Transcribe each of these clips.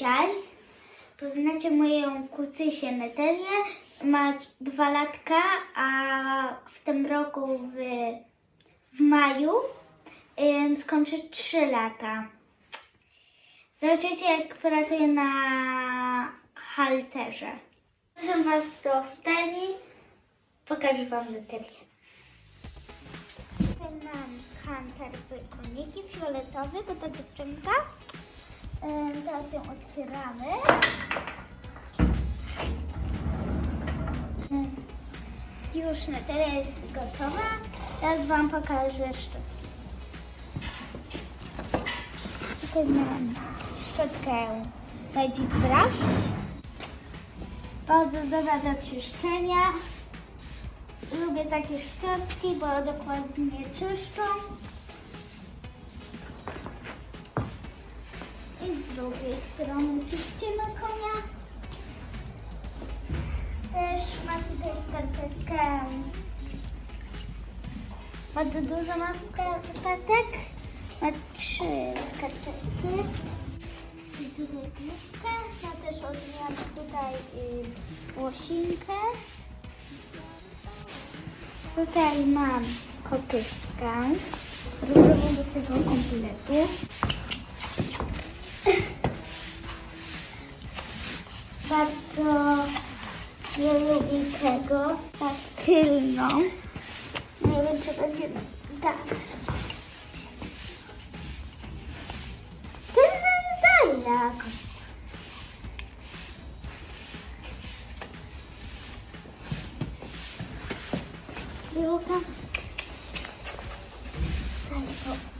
Dzisiaj poznacie moją kucysię Netelię. Ma dwa latka, a w tym roku w, w maju ym, skończy trzy lata. Zobaczycie jak pracuje na halterze. Proszę Was do stajni. Pokażę Wam Netelię. Mam kanter z koniki fioletowy, bo to dziewczynka. Teraz ją otwieramy. Już Natalia jest gotowa. Teraz Wam pokażę szczotkę. Tutaj mam szczotkę Magic Brush. Bardzo dobra do czyszczenia. Lubię takie szczotki, bo dokładnie czyszczą. I z drugiej strony czyścimy konia. Też ma tutaj skarpetkę. Bardzo dużo ma skarpetek. Ma trzy skarpetki. I tutaj główkę. Ma też odmianę tutaj y, łosinkę. Tutaj mam kopystkę różową do swojego kompletu. Tak tylną. Nie wiem, czy będzie tak. Tylna daje jakoś. Druga. Daj to. Zrobimy tak.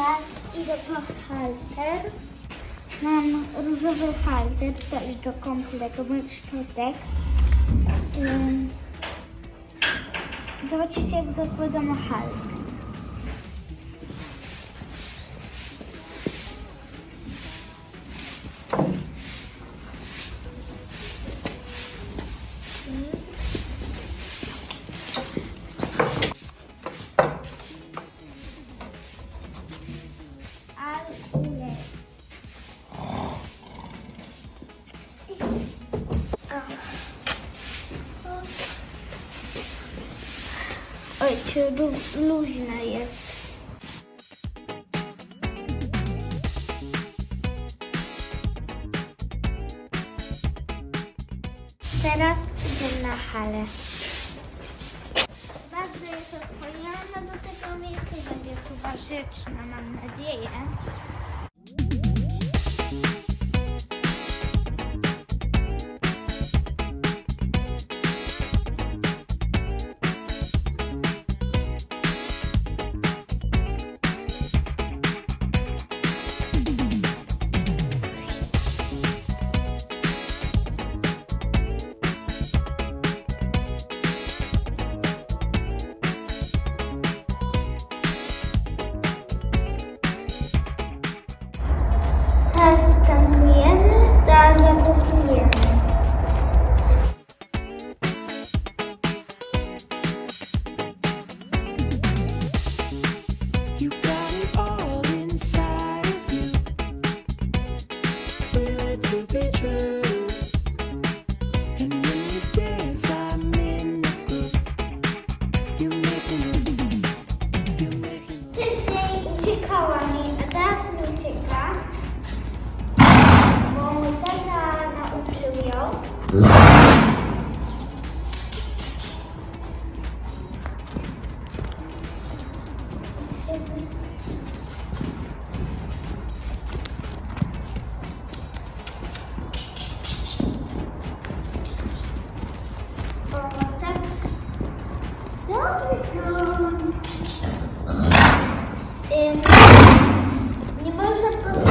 Teraz idę po halter. Mam różowy halter, też do kompletu moich szczotek. Ym, Zobaczycie, jak zakładam halter. Czy lu- luźne jest. Teraz idziemy na halę. Bardzo jest oswojona do tego miejsca i będzie chyba grzeczna, mam nadzieję. Nie można powiedzieć,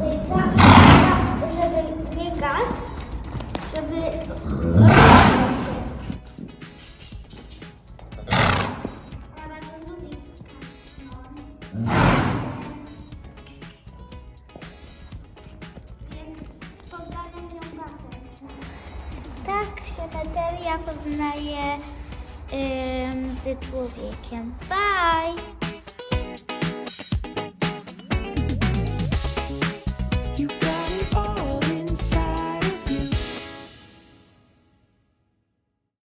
y, tak, tak, żeby nie gaz, żeby. Tak się bateria poznaje ym, z człowiekiem. Bye!